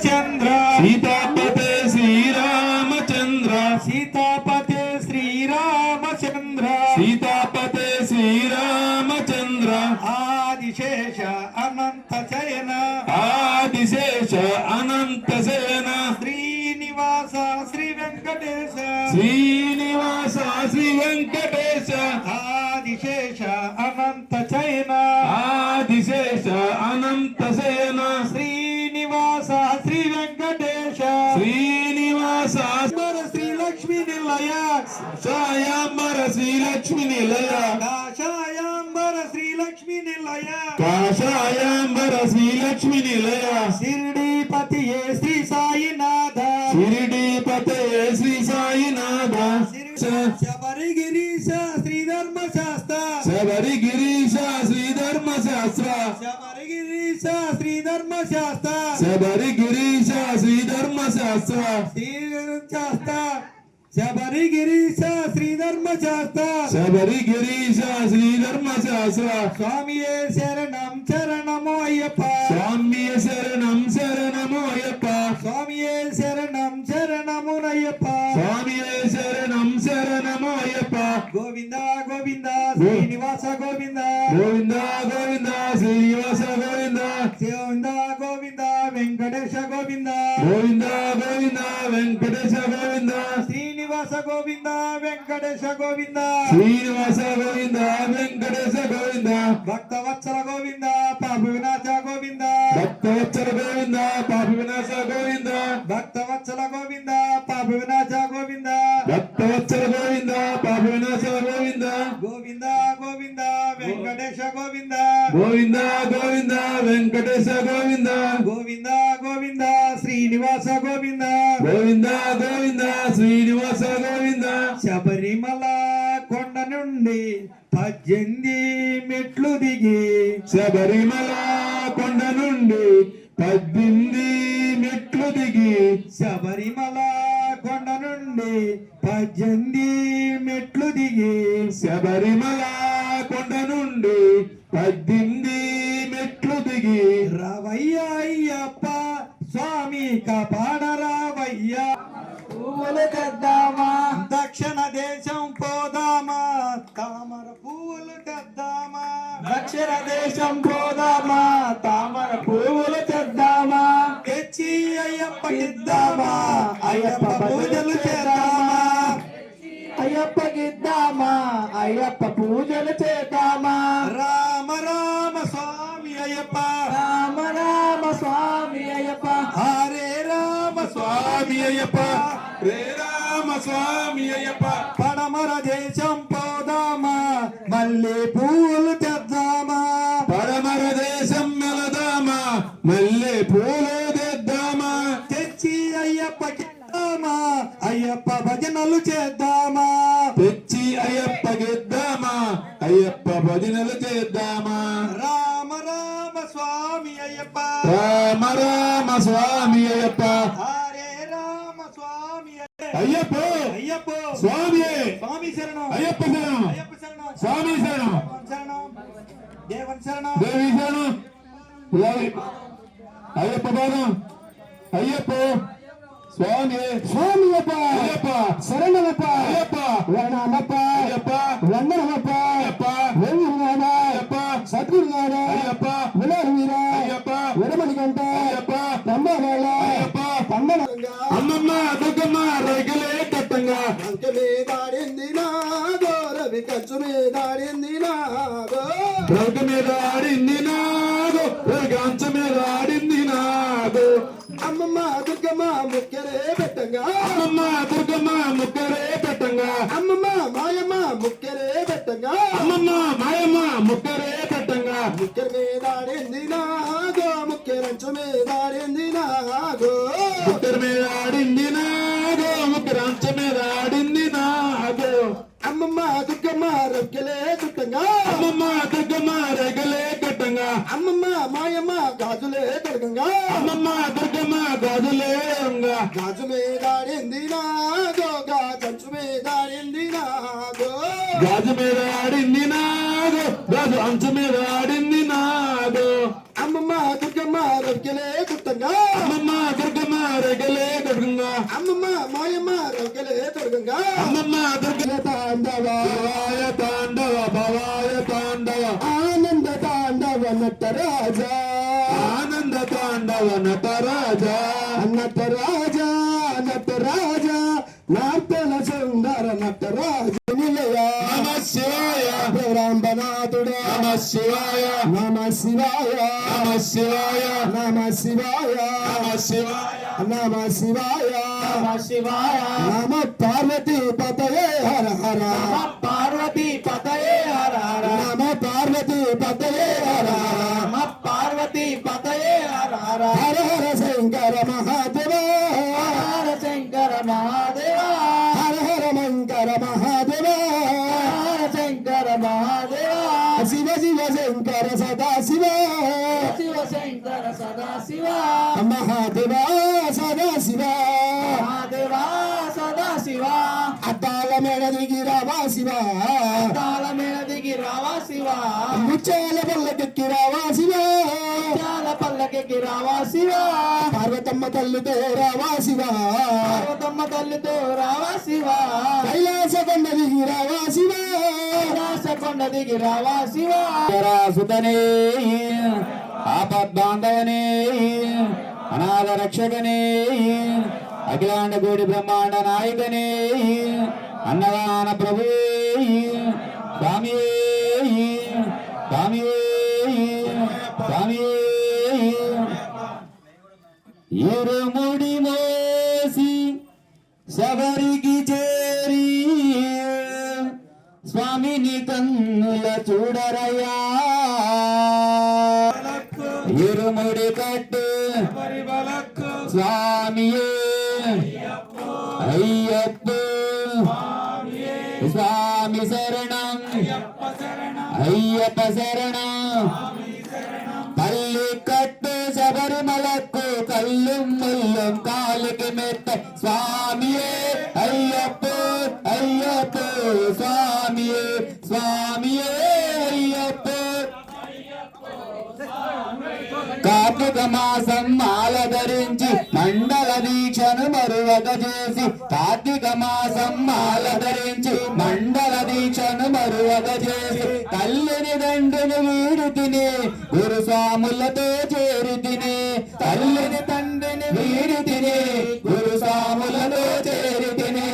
శ్రీరామచంద్ర సీతాపతే श्रीलक्ष्मी निलय काशायांबर श्रीलक्ष्मी निलय काशायांबर श्रीलक्ष्मी निलय शिरडी पतिये श्री साईनाथ शिरडी पतये श्री धर्म शास्त्र शबरी साईनाथ शबरिगिरीश धर्म शबरिगिरीश शबरी शबरिगिरीश श्रीधर्मशास्त्र धर्म श्रीधर्मशास्त्र ಶಬರಿಗಿರೀಶ ಶ್ರೀಧರ್ಮ ಶಾಸ್ತ್ರ ಶಬರಿಗಿರೀಶ ಶ್ರೀಧರ್ಮ ಶಾಸ್ತ್ರ ಸ್ವಾಮಿಯೇ ಶರಣಂ ಶರಣಮೋ ಅಯ್ಯಪ್ಪ ಸ್ವಾಮಿಯ ಶರಣಂ ಶರಣಮೋ ಅಯ್ಯಪ್ಪ ಸ್ವಾಮಿಯೇ ಶರಣಂ ಶರಣಮೋ ಅಯ್ಯಪ್ಪ ಸ್ವಾಮಿಯೇ ಶರಣಂ ಶರಣಮೋ ಅಯ್ಯಪ್ಪ ಗೋವಿಂದ ಗೋವಿಂದ ಶ್ರೀನಿವಾಸ ಗೋವಿಂದ ಗೋವಿಂದ ಗೋವಿಂದ ಶ್ರೀನಿವಾಸ ಗೋವಿಂದ ಗೋವಿಂದ ಗೋವಿಂದ ವೆಂಕಟೇಶ ಗೋವಿಂದ ಗೋವಿಂದ ಗೋವಿಂದ ವೆಂಕಟೇಶ ಗೋವಿಂದ గోవింద వెంకటేశ గోవింద. శ్రీనివాస గోవింద వెంకటేశ గోవింద. భక్తవత్సల గోవింద పాప వినాశ గోవింద. భక్తవత్సల గోవింద పాప వినాశ గోవింద. భక్తవత్సల గోవింద పాప వినాశ గోవింద. భక్తవత్సల గోవింద పాప వినాశ గోవింద. గోవింద గోవింద వెంకటేశ గోవింద. గోవింద గోవింద వెంకటేశ గోవింద. గోవింద గోవింద శ్రీనివాస గోవింద. గోవింద గోవింద శ్రీనివాస కొండ నుండి పద్దెనిమిది మెట్లు దిగి శబరిమల కొండ నుండి పద్దెనిమిది మెట్లు దిగి శబరిమల కొండ నుండి పద్దెనిమిది మెట్లు దిగి శబరిమల కొండ నుండి పద్దెనిమిది మెట్లు దిగి. రవయ్య అయ్యప్ప స్వామి కాపాడరావయ్యా పువ్వులు తెద్దామా దక్షిణ దేశం పోదామా? తామర పువ్వులు తెద్దామా దక్షిణ దేశం పోదామా? తామర పువ్వులు తెద్దామా తెచ్చి అయ్యప్పకిద్దామా అయ్యప్ప పూజలు చేద్దామా? అయ్యప్పకిద్దామా అయ్యప్ప పూజలు చేద్దామా? రామ రామ స్వామి అయ్యప్ప. రామ రామ స్వామి అయ్యప్ప. హరే రామ స్వామి అయ్యప్ప. పడమర దేశం పోదామా మళ్ళీ పూలు తెద్దామా? పడమర దేశం మెలదామా మల్లె పూలు తెద్దామా? తెచ్చి అయ్యప్పకిద్దామా అయ్యప్ప భజనలు చేద్దామా? తెచ్చి అయ్యప్ప గెద్దామా? అయ్యప్ప భజనలు చేద్దామా? రామ రామ స్వామి అయ్యప్ప రామ రామ స్వామి అయ్యప్ప హరే రామ స్వామి అయ్యప్ప అయ్యప్ప స్వామి స్వామి శరణం అయ్యప్ప శరణం అయ్యప్ప శరణం స్వామి శరణం. దేవి శరణం. అయ్యప్ప పాదం అయ్యప్ప. స్వామి. స్వామి అయ్యప్ప. దుర్గమ్మ ముక్కెరే పెట్టంగా. అమ్మమ్మ దుర్గమ్మ ముక్కరే పెట్టంగా. అమ్మమ్మ మాయమ్మ ముక్కెరే పెట్టంగా. అమ్మమ్మ మాయమ్మ ముక్కరే పెట్టంగా. ముక్కెర మీదాడింది నాగో ముక్కెరంచు మీదాడింది నాగో. ముక్కర మీద ఆడింది నాగు ముక్కరాంచ మీద ఆడింది నాగు. అమ్మమ్మ దుర్గమ్మ రొక్కెలే చుట్టంగా అమ్మమ్మ దుర్గమ్మ రేగలే కట్టంగా. అమ్మమ్మ మాయమ్మ గాజులే తొడగంగా. అమ్మమ్మ గాజు మీద ఆడింది నాగో గాజు మీద ఆడింది నాగో గాజు మీద ఆడింది నాగో గాజు అంచు మీద ఆడింది నాగో అమ్మమ్మ దుర్గమ్మ రొక్కలే దుర్గంగా. అమ్మమ్మ దుర్గమ్మ రొక్కలే దుర్గంగా. అమ్మమ్మ మాయమ్మ రొక్కలే దుర్గంగా. అమ్మమ్మ దుర్గ నటరాజా నటరాజా నార్తల సుందర నటరాజ నిలయ. నమ శివాయ. బ్రహ్మనాథుడా నమ శివాయ. నమ శివాయ. నమ శివాయ. నమ శివాయ. నమ శివాయ. నమ శివాయ. నమ శివాయ. నమ పార్వతీ పతయే హర హర. పార్వతీ పతయే హర హర. నమ పార్వతీ పతయే హర హర. నమ పార్వతీ పతయే హర హర. హర హర శంకర మహాదేవ. శివ. తాళ మేళ దిగి రావా శివ. ముచ్చాల పల్లకెక్కి రావా శివ. చాల పల్లకి రావా శివ. పార్వతమ్మ తల్లితో రావా శివ. పార్వతమ్మ తల్లితో రావా శివ. కైలాస కొండ దిగి రావా శివ. కైలాస కొండ దిగి రావా శివ. సుతనే ఆపద్బాంధవనే అనాథ రక్షకనే అఖిలాండ కోటి బ్రహ్మాండ నాయకనే అన్నదాన ప్రభువే. స్వామి స్వామి స్వామి ఇరుముడి మోసి శబరికి చేరి స్వామిని కన్నుల చూడరయ్యా ఇరుముడి కట్టు స్వామియే అయ్యప్ప சுவாமிக்கு சரணம். ஐயப்ப சரணம். பள்ளி கட்டு சபரிமலக்கு கல்லும் முள்ளும் காலுக்கு மெத்த சுவாமியே ஐயப்போ ஐயப்போ சுவாமியே சுவாமியே ஐயப்போ. கார்த்திக மாசம் மாலை மண்ட మరువక చేసి కార్తీక మాసం మాల ధరించి మండల దీక్షను మరువక చేసి తల్లిని దండ్రిని వీడు తిని గురుస్వాములతో చేరి తిని తల్లిని తండ్రిని వీడు తిని గురుస్వాములతో చేరి తిని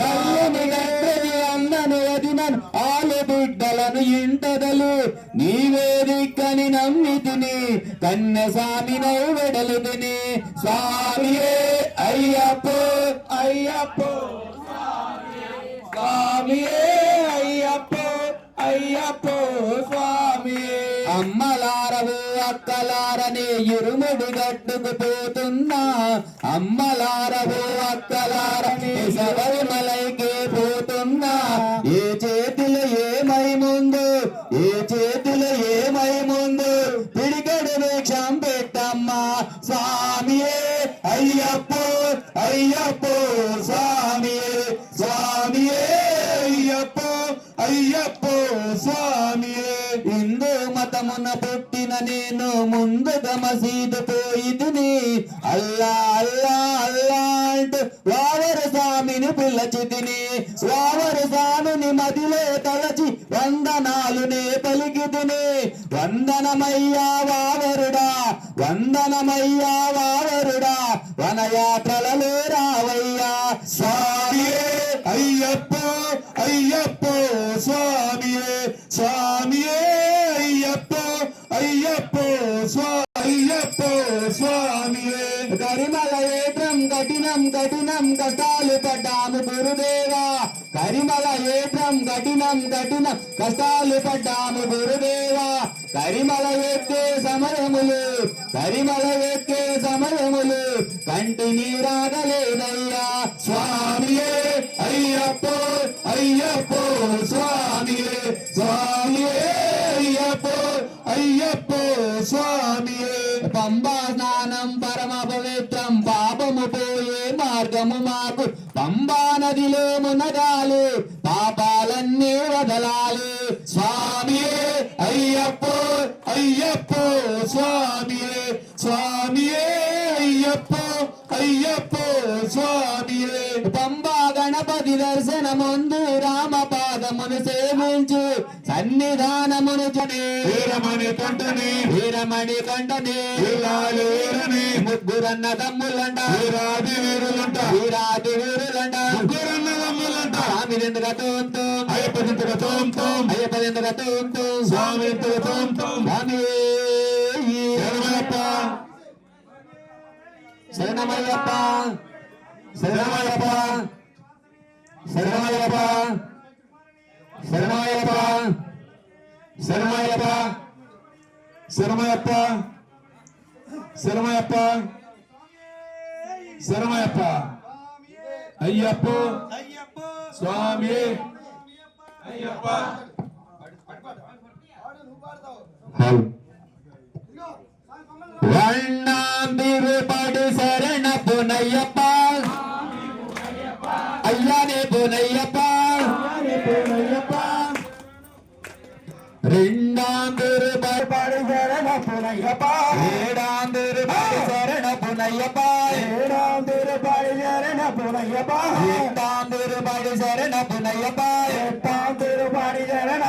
తల్లిని తండ్రిని అన్నను వదినను ఆలు బిడ్డలను ఇంటదలు నీవే దిక్కని నమ్మితిని కన్నె స్వామి వెడలు తిని స్వామియే అయ్యప్ప అయ్యప్ప స్వామియే అయ్యప్ప అయ్యప్ప స్వామియే అమ్మలారవు అక్కలారని ఇరుముడి గట్టుకు పోతున్నా అమ్మలారవు అక్కలారని శబరిమలైకి పోతున్నా ఏ చేతిలో ఏమై ముందు ఏ చేతిలో వావరు స్వామిని పిల్లచితిని తిని వావరు స్వామిని మదిలో తలచి వందనాలునే పలికితిని. వందనమయ్యా వావరుడా వందనమయ్యా వావరుడా వనయాత్రలలో రావయ్యా. స్వామియే అయ్యప్ప అయ్యప్ప స్వామియే స్వామియే అయ్యప్ప అయ్యప్ప స్వామి కఠినం కఠినం కష్టాలు పడ్డాము గురుదేవా. కరిమల ఏత్రం కఠినం కఠినం కష్టాలు పడ్డాము గురుదేవా. కరిమల ఎక్కే సమయములు కరిమల ఎక్కే సమయములు కంటి నీరాగలేదయ్యా. స్వామియే అయ్యప్ప అయ్యప్ప. అయ్యప్ప స్వామియే స్వామియే అయ్యప్ప అయ్యప్ప స్వామియే పంబా గణప గణపతి దర్శనముందు రామ పాదమును సేవించు సన్నిధానమును చుని వీరమణి కంటని వీరమణి కంటని వీరాలు వీరని ముగ్గురన్న తమ్ములంట వీరాది వీరులంట వీరాది వీరులంట ముగ్గురన్నదమ్ములంట స్వామి ఎందుకు తోంతో అయ్యపదింతక తోం తోం అయ్యప్ప ఎందుకు తోంతో స్వామి శరణమయ్యప్ప శరణమయ్యప్ప శరణమయ్యప్ప శరణమయ్యప్ప శరణమయ్యప్ప శరణమయ్యప్ప శరణమయ్యప్ప శరణమయ్యప్ప శరణమయ్యప్ప అయ్యప్ప வண்ணாம்பிருபடு சரண புனையப்பா ஐயானே புனையப்பா ரெண்டாந்திருபடு சரண புனையப்பா ஏடாந்திருபடு சரண புனையப்பா ஏடாந்திருபடு சரண புனையப்பா எட்டாம் ஜன புனையப்பா எட்டாம் திருவாடி ஜன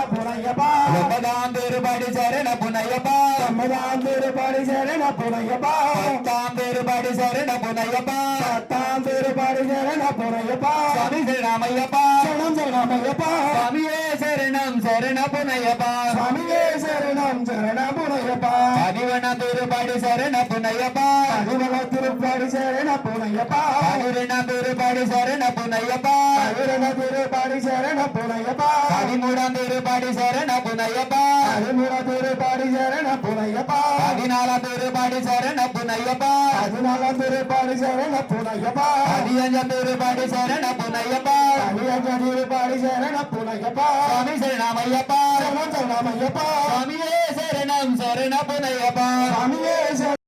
புனையப்பா ஒன்பதாம் திருபடி சரண புனையப்பா. ஒன்பதாம் திருபடி சரண புனையப்பா. பத்தாம் திருபடி சரண புனையப்பா. பத்தாம் திருபடி சரண புனையப்பா. சுவாமி சரணமையப்பா. சரணம் சரணமையப்பா. சுவாமியே சரணம் சரண புனையப்பா. சுவாமியே சரணம் சரண புனையப்பா. பதிவன திருபடி சரண புனையப்பா. பதிவன திருபடி சரண புனையப்பா. பதிவன திருபடி சரண புனையப்பா. பதிவன திருபடி சரண புனையப்பா. பதிமூணாம் திருபடி சரண சரண புனையப்பா பதிமூணா பேரு பாடி சரண புனையப்பா பதினாலா பேரு பாடி சரண புனையப்பா பதினாலா பேரு பாடி சரண புனையப்பா பதினஞ்சா பேரு பாடி சரண புனையப்பா பதினஞ்சா பேரு பாடி சரண புனையப்பா சுவாமி சரணமையப்பா சரணம் சரணமையப்பா சுவாமியே சரணம் சரண புனையப்பா சுவாமியே